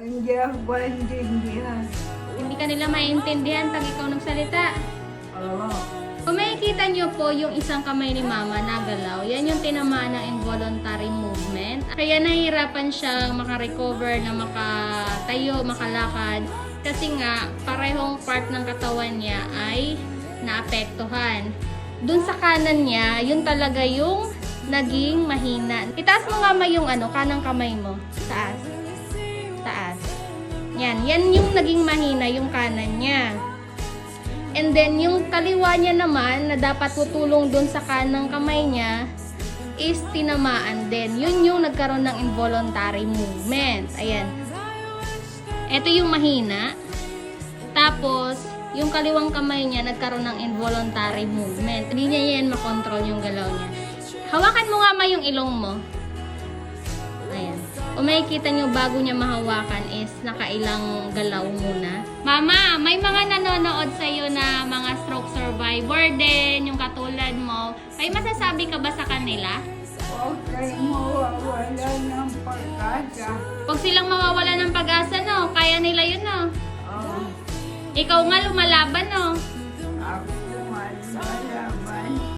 Hindi ako maintindihan. Hindi ka nila maintindihan pag ikaw nagsalita. Oo. Kung makikita nyo po yung isang kamay ni mama nagalaw, yan yung tinamaan ng involuntary movement. Kaya nahihirapan siyang makarecover na makatayo, makalakad. Kasi nga, parehong part ng katawan niya ay naapektuhan. Dun sa kanan niya, yun talaga yung naging mahina. Itaas mo nga ma yung ano, kanang kamay mo. Taas. Taas. Yan, yan yung naging mahina, yung kanan niya. And then, yung kaliwa niya naman, na dapat tutulong dun sa kanang kamay niya, is tinamaan din. Yun yung nagkaroon ng involuntary movement. Ayan. Ito yung mahina. Tapos, yung kaliwang kamay niya nagkaroon ng involuntary movement. Hindi niya yan makontrol yung galaw niya. Hawakan mo nga ma yung ilong mo. Kung makikita nyo bago niya mahawakan is nakailang galaw muna. Mama, may mga nanonood sa'yo na mga stroke survivor din, yung katulad mo. May masasabi ka ba sa kanila? Kayong mawawala ng pag-asa. Huwag silang mawawala ng pag-asa, no? Kaya nila yun, no? Oo. Ikaw nga lumalaban, no?